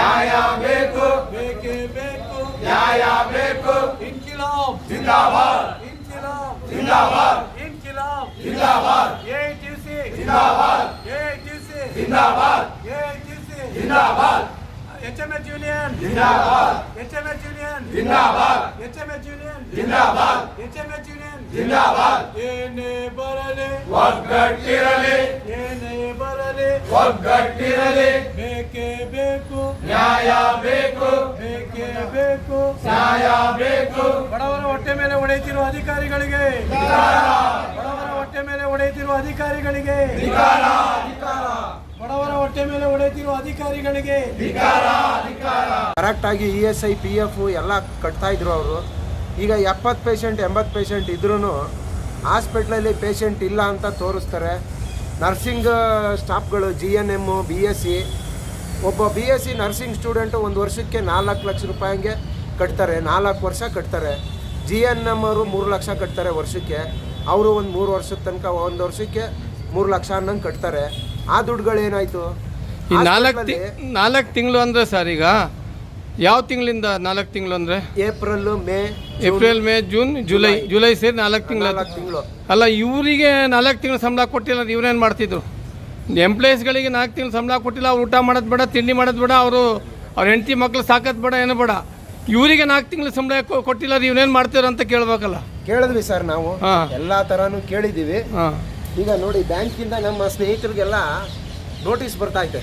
ನ್ಯಾಯ ಬೇಕು. ಬೇಕೇ ಬೇಕು. ನ್ಯಾಯ ಬೇಕು. ಇನ್ಕಿಲಾಬ್. ಜಿಂದಾಬಾದ್. ಇನ್ಕಿಲಾಬ್. ಜಿಂದಾಬಾದ್. ಇನ್ಕಿಲಾಬ್. ಜಿಂದಾಬಾದ್. ಎಐಟಿಸಿ ಜಿಂದಾಬಾದ್. ಎಐಟಿಸಿ ಜಿಂದಾಬಾದ್. ಎಐಟಿಸಿ ಜಿಂದಾಬಾದ್. HMH union. ಜಿಂದಾಬಾದ್. HMH union. ಜಿಂದಾಬಾದ್. HMH union. ಜಿಂದಾಬಾದ್. HMH union. ಜಿಂದಾಬಾದ್. ಏನೇ ಬರಲಿ. ಒಗ್ಗಟ್ಟಿರಲಿ. ಏನೇ ಬರಲಿ. ಒಗ್ಗಟ್ಟಿರಲಿ. ಬೇಕೇ ಬೇಕು ನ್ಯಾಯ ಬೇಕು. ಬೇಕೇ ಬೇಕು? ನ್ಯಾಯ ಬೇಕು. ಬಡವರ ಹೊಟ್ಟೆ ಮೇಲೆ ಹೊಡೆಯುತ್ತಿರುವ ಅಧಿಕಾರಿಗಳಿಗೆ. ಬಡವರ ಹೊಟ್ಟೆ ಮೇಲೆ ಹೊಡೆಯುತ್ತಿರುವ ಅಧಿಕಾರಿಗಳಿಗೆ. ಧಿಕಾರ ಧಿಕಾರ ಬಡವರ ಹೊಟ್ಟೆ ಮೇಲೆ ಹೊಡೆಯುತ್ತಿರುವ ಅಧಿಕಾರಿಗಳಿಗೆ. ಕರೆಕ್ಟ್ ಆಗಿ ಕರೆಕ್ಟಾಗಿ E S I P F ಎಲ್ಲ ಕಟ್ತಾ ಇದ್ರು ಅವರು. ಈಗ ಎಪ್ಪತ್ತು ಪೇಷಂಟ್ ಎಂಬತ್ತು ಪೇಷಂಟ್ ಇದ್ರೂ ಹಾಸ್ಪಿಟ್ಲಲ್ಲಿ ಪೇಷಂಟ್ ಇಲ್ಲ ಅಂತ ತೋರಿಸ್ತಾರೆ. Nursing ಸ್ಟಾಫ್ಗಳು G N M B S C ಒಬ್ಬ B S C nursing student ಒಂದು ವರ್ಷಕ್ಕೆ ನಾಲ್ಕು ಲಕ್ಷ ರೂಪಾಯಿಗೆ ಕಟ್ತಾರೆ ನಾಲ್ಕು ವರ್ಷ ಕಟ್ತಾರೆ. ಜಿ ಎನ್ ಎಂ ಅವರು ಮೂರು ಲಕ್ಷ ಕಟ್ತಾರೆ ವರ್ಷಕ್ಕೆ. ಅವರು ಒಂದು ಮೂರು ವರ್ಷದ ತನಕ ಒಂದು ವರ್ಷಕ್ಕೆ ಮೂರು ಲಕ್ಷ ಅನ್ನಂಗೆ ಕಟ್ತಾರೆ. ಆ ದುಡ್ಡುಗಳು ಏನಾಯಿತು? ಈ ನಾಲ್ಕು ನಾಲ್ಕು ತಿಂಗಳು ಅಂದರೆ ಸರ್ ಈಗ ಯಾವ ತಿಂಗಳಿಂದ ನಾಲ್ಕು ತಿಂಗಳು ಅಂದರೆ? April May April May June July July ಸೇರಿ ನಾಲ್ಕು ತಿಂಗಳು ನಾಲ್ಕು ತಿಂಗಳು. ಅಲ್ಲ ಇವರಿಗೆ ನಾಲ್ಕು ತಿಂಗಳು ಸಂಬಳ ಕೊಟ್ಟಿಲ್ಲ ಇವ್ರೇನು ಮಾಡ್ತಿದ್ರು? ಎಂಪ್ಲಾಯೀಸ್ಗಳಿಗೆ ನಾಲ್ಕು ತಿಂಗಳು ಸಂಬಳ ಕೊಟ್ಟಿಲ್ಲ ಅವ್ರು ಊಟ ಮಾಡೋದು ಬೇಡ ತಿಂಡಿ ಮಾಡೋದು ಬೇಡ ಅವರು ಅವ್ರ ಹೆಂಡತಿ ಮಕ್ಳು ಸಾಕೋದು ಬೇಡ ಏನು ಬೇಡ. ಇವರಿಗೆ ನಾಲ್ಕು ತಿಂಗಳು ಸಂಬಳ ಕೊಟ್ಟಿಲ್ಲ ಅದು ಇವನೇನು ಮಾಡ್ತೀರ ಅಂತ ಕೇಳಬೇಕಲ್ಲ. ಕೇಳಿದ್ವಿ ಸರ್ ನಾವು. ಎಲ್ಲ ತರಾನು ಕೇಳಿದ್ದೀವಿ. ಈಗ ನೋಡಿ ಬ್ಯಾಂಕಿಂದ ನಮ್ಮ ಸ್ನೇಹಿತರಿಗೆಲ್ಲ ನೋಟಿಸ್ ಬರ್ತಾ ಇದೆ.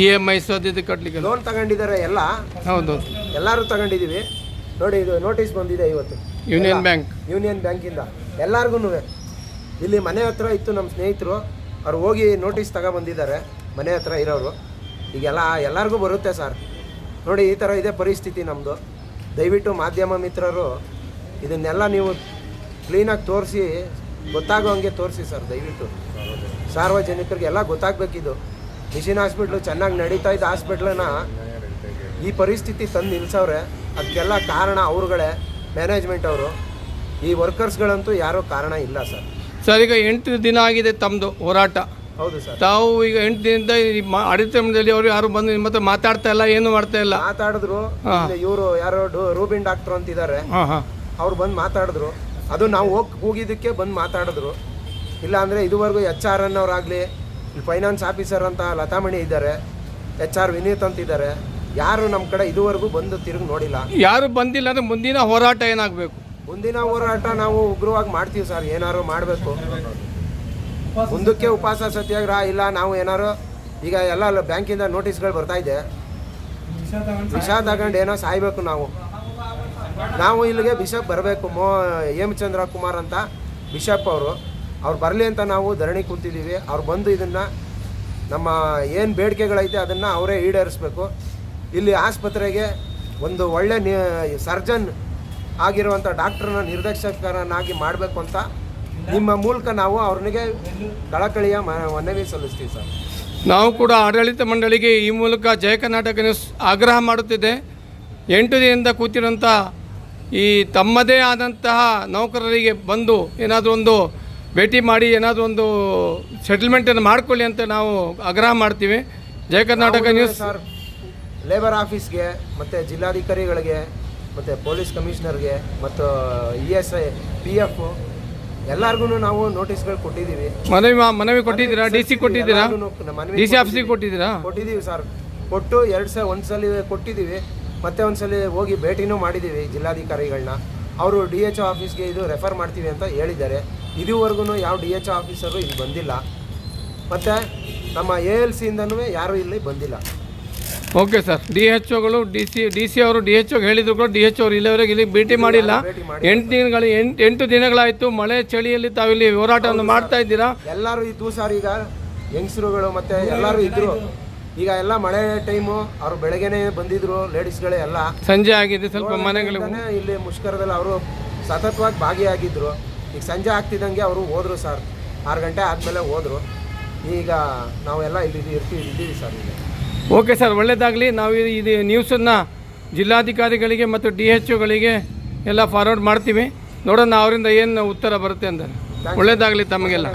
ಇ ಎಂ ಐ ಸದ್ಯದ ಕಟ್ಲಿಕ್ಕೆ. ಲೋನ್ ತಗೊಂಡಿದ್ದಾರೆ ಎಲ್ಲ. ಹೌದು. ಎಲ್ಲರೂ ತಗೊಂಡಿದ್ದೀವಿ. ನೋಡಿ ಇದು ನೋಟಿಸ್ ಬಂದಿದೆ ಇವತ್ತು. ಯೂನಿಯನ್ ಬ್ಯಾಂಕ್ ಯೂನಿಯನ್ ಬ್ಯಾಂಕಿಂದ ಎಲ್ಲಾರ್ಗು ಇಲ್ಲಿ ಮನೆ ಹತ್ರ ಇತ್ತು ನಮ್ಮ ಸ್ನೇಹಿತರು. ಅವ್ರು ಹೋಗಿ ನೋಟಿಸ್ ತಗೊಬಂದಿದ್ದಾರೆ. ಮನೆ ಹತ್ರ ಇರೋರು. ಈಗೆಲ್ಲ ಎಲ್ಲರಿಗೂ ಬರುತ್ತೆ ಸರ್. ನೋಡಿ, ಈ ಥರ ಇದೆ ಪರಿಸ್ಥಿತಿ ನಮ್ಮದು ದಯವಿಟ್ಟು ಮಾಧ್ಯಮ ಮಿತ್ರರು ಇದನ್ನೆಲ್ಲ ನೀವು ಕ್ಲೀನಾಗಿ ತೋರಿಸಿ ಗೊತ್ತಾಗೋ ಹಂಗೆ ತೋರಿಸಿ ಸರ್, ದಯವಿಟ್ಟು. ಸಾರ್ವಜನಿಕರಿಗೆ ಎಲ್ಲ ಗೊತ್ತಾಗಬೇಕಿದು. ಮಿಷಿನ್ ಹಾಸ್ಪಿಟ್ಲು ಚೆನ್ನಾಗಿ ನಡೀತಾ ಇದ್ದ ಹಾಸ್ಪಿಟ್ಲನ್ನ ಈ ಪರಿಸ್ಥಿತಿ ತಂದು ನಿಲ್ಸವ್ರೆ. ಅದಕ್ಕೆಲ್ಲ ಕಾರಣ ಅವ್ರುಗಳೇ ಮ್ಯಾನೇಜ್ಮೆಂಟ್ ಅವರು. ಈ ವರ್ಕರ್ಸ್ಗಳಂತೂ ಯಾರೋ ಕಾರಣ ಇಲ್ಲ ಸರ್. ಸರ್ ಈಗ ಎಂಟು ದಿನ ಆಗಿದೆ ತಮ್ಮದು ಹೋರಾಟ. ಹೌದು ಸರ್. ತಾವು ಈಗ ಎಂಟು ದಿನದಿಂದ ಈ ಮಾ- ಆಡಳಿತ ಮಂಡಳಿ ಅವರು ಯಾರು ಬಂದು ನಿಮ್ಮ ಹತ್ರ ಮಾತಾಡ್ತಾ ಇಲ್ಲ ಏನು ಮಾಡ್ತಾ ಇಲ್ಲ. ಮಾತಾಡಿದ್ರು. ಇವರು ಯಾರೋ ಡು- ರೂಬಿನ್ ಡಾಕ್ಟರ್ ಅಂತಿದ್ದಾರೆ. ಹಾಂ ಹಾಂ. ಅವ್ರು ಬಂದು ಮಾತಾಡಿದ್ರು. ಅದು ನಾವು ಹೋಗಿ ಹೋಗಿದ್ದಕ್ಕೆ ಬಂದು ಮಾತಾಡಿದ್ರು. ಇಲ್ಲ ಅಂದರೆ ಇದುವರೆಗೂ ಎಚ್ ಆರ್ ಎನ್ ಅವರಾಗಲಿ ಫೈನಾನ್ಸ್ ಆಫೀಸರ್ ಅಂತ ಲತಾಮಣಿ ಇದ್ದಾರೆ ಎಚ್ ಆರ್ ವಿನೀತ್ ಅಂತಿದ್ದಾರೆ ಯಾರು ನಮ್ಮ ಕಡೆ ಇದುವರೆಗೂ ಬಂದು ತಿರುಗಿ ನೋಡಿಲ್ಲ. ಯಾರು ಬಂದಿಲ್ಲ ಅಂದ್ರೆ ಮುಂದಿನ ಹೋರಾಟ ಏನಾಗಬೇಕು? ಮುಂದಿನ ಹೋರಾಟ ನಾವು ಉಗ್ರವಾಗಿ ಮಾಡ್ತೀವಿ ಸರ್, ಏನಾರು ಮಾಡಬೇಕು. ಮುಂದಕ್ಕೆ ಉಪವಾಸ ಸತ್ಯಾಗ್ರಹ ಇಲ್ಲ, ನಾವು ಏನಾರು ಈಗ ಎಲ್ಲ ಬ್ಯಾಂಕಿಂದ ನೋಟಿಸ್ಗಳು ಬರ್ತಾ ಇದೆ. ವಿಷ ತಗೊಂಡು ಏನೋ ಸಾಯ್ಬೇಕು ನಾವು. ನಾವು ಇಲ್ಲಿಗೆ ಬಿಷಪ್ ಬರಬೇಕು, ಮೋ, ಹೇಮಚಂದ್ರ ಕುಮಾರ್ ಅಂತ ಬಿಷಪ್ ಅವರು. ಅವ್ರು ಬರಲಿ ಅಂತ ನಾವು ಧರಣಿ ಕೂತಿದ್ದೀವಿ. ಅವ್ರು ಬಂದು ಇದನ್ನು ನಮ್ಮ ಏನು ಬೇಡಿಕೆಗಳೈತೆ ಅದನ್ನು ಅವರೇ ಈಡೇರಿಸ್ಬೇಕು. ಇಲ್ಲಿ ಆಸ್ಪತ್ರೆಗೆ ಒಂದು ಒಳ್ಳೆ ಸರ್ಜನ್ ಆಗಿರುವಂಥ ಡಾಕ್ಟ್ರನ್ನ ನಿರ್ದೇಶಕರನ್ನಾಗಿ ಮಾಡಬೇಕು ಅಂತ ನಿಮ್ಮ ಮೂಲಕ ನಾವು ಅವ್ರನಿಗೆ ಕಳಕಳಿಯ ಮನವಿ ಸಲ್ಲಿಸ್ತೀವಿ ಸರ್. ನಾವು ಕೂಡ ಆಡಳಿತ ಮಂಡಳಿಗೆ ಈ ಮೂಲಕ ಜಯ ಕರ್ನಾಟಕ ನ್ಯೂಸ್ ಆಗ್ರಹ ಮಾಡುತ್ತಿದೆ ಎಂಟು ದಿನದಿಂದ ಕೂತಿರುವಂಥ ಈ ತಮ್ಮದೇ ಆದಂತಹ ನೌಕರರಿಗೆ ಬಂದು ಏನಾದರೂ ಒಂದು ಭೇಟಿ ಮಾಡಿ ಏನಾದರೂ ಒಂದು ಸೆಟಲ್ಮೆಂಟನ್ನು ಮಾಡಿಕೊಳ್ಳಿ ಅಂತ ನಾವು ಆಗ್ರಹ ಮಾಡ್ತೀವಿ. Jaya Karnataka news. Sir labour ಆಫೀಸ್ಗೆ ಮತ್ತು ಜಿಲ್ಲಾಧಿಕಾರಿಗಳಿಗೆ ಮತ್ತು ಪೊಲೀಸ್ ಕಮಿಷನರ್ಗೆ ಮತ್ತು E S I P F ಎಲ್ಲರಿಗೂ ನಾವು ನೋಟಿಸ್ಗಳು ಕೊಟ್ಟಿದ್ದೀವಿ. ಮನವಿ ಮನವಿ ಕೊಟ್ಟಿದ್ದೀರಾ? ಡಿ ಸಿ ಕೊಟ್ಟಿದ್ದೀರಾ? ಡಿ ಸಿ ಆಫೀಸಿಗೆ ಕೊಟ್ಟಿದ್ದೀರಾ? ಕೊಟ್ಟಿದ್ದೀವಿ ಸರ್. ಕೊಟ್ಟು ಎರಡು ಸಲ ಒಂದು ಸಲ ಕೊಟ್ಟಿದ್ದೀವಿ. ಮತ್ತೆ ಒಂದು ಸಲ ಹೋಗಿ ಭೇಟಿನೂ ಮಾಡಿದ್ದೀವಿ ಜಿಲ್ಲಾಧಿಕಾರಿಗಳನ್ನ ಅವರು ಡಿ ಎಚ್ ಆಫೀಸ್ಗೆ ಇದು ರೆಫರ್ ಮಾಡ್ತೀವಿ ಅಂತ ಹೇಳಿದ್ದಾರೆ. ಇದುವರೆಗೂ ಯಾವ ಡಿ ಎಚ್ ಆಫೀಸರು ಇಲ್ಲಿ ಬಂದಿಲ್ಲ. ಮತ್ತು ನಮ್ಮ ಎ ಎಲ್ ಸಿಯಿಂದನೂ ಯಾರೂ ಇಲ್ಲಿ ಬಂದಿಲ್ಲ. Okay sir. ಡಿ ಎಚ್ ಒಗಳು ಡಿ ಸಿ ಡಿ ಸಿ ಅವರು ಡಿ ಎಚ್ ಒಗೆ ಹೇಳಿದ್ರು ಕೂಡ ಡಿ ಎಚ್ ಅವರು ಇಲ್ಲಿವರೆಗೆ ಇಲ್ಲಿ ಭೇಟಿ ಮಾಡಿಲ್ಲ. ಎಂಟು ದಿನಗಳು ಎಂಟು ಎಂಟು ದಿನಗಳಾಯಿತು. ಮಳೆ ಚಳಿಯಲ್ಲಿ ತಾವಿಲ್ಲಿ ಹೋರಾಟವನ್ನು ಮಾಡ್ತಾ ಇದ್ದೀರಾ? ಎಲ್ಲರೂ ಇದ್ದು ಸರ್ ಈಗ ಯಂಗ್ಸ್ರುಗಳು ಮತ್ತೆ ಎಲ್ಲರೂ ಇದ್ದರು ಈಗ ಎಲ್ಲ ಮಳೆ ಟೈಮು ಅವರು ಬೆಳಗ್ಗೆನೆ ಬಂದಿದ್ರು ಲೇಡೀಸ್ಗಳೇ ಎಲ್ಲ. ಸಂಜೆ ಆಗಿದೆ ಸ್ವಲ್ಪ ಮನೆಗಳಿಗೆ ಇಲ್ಲಿ ಮುಷ್ಕರದಲ್ಲಿ ಅವರು ಸತತವಾಗಿ ಭಾಗಿಯಾಗಿದ್ರು. ಈಗ ಸಂಜೆ ಆಗ್ತಿದ್ದಂಗೆ ಅವರು ಹೋದ್ರು ಸರ್. ಆರು ಗಂಟೆ ಆದಮೇಲೆ ಹೋದ್ರು. ಈಗ ನಾವೆಲ್ಲ ಇಲ್ಲಿ ಇರ್ತೀವಿ ಇದ್ದೀವಿ ಸರ್ ಈಗ. ಓಕೆ ಸರ್ ಒಳ್ಳೆಯದಾಗಲಿ ನಾವು ಇದು- ನ್ಯೂಸನ್ನು ಜಿಲ್ಲಾಧಿಕಾರಿಗಳಿಗೆ ಮತ್ತು ಡಿ ಎಚ್ ಒಗಳಿಗೆ ಎಲ್ಲ ಫಾರ್ವರ್ಡ್ ಮಾಡ್ತೀವಿ. ನೋಡೋಣ ಅವರಿಂದ ಏನು ಉತ್ತರ ಬರುತ್ತೆ ಅಂತ ಒಳ್ಳೆಯದಾಗಲಿ ತಮಗೆಲ್ಲ.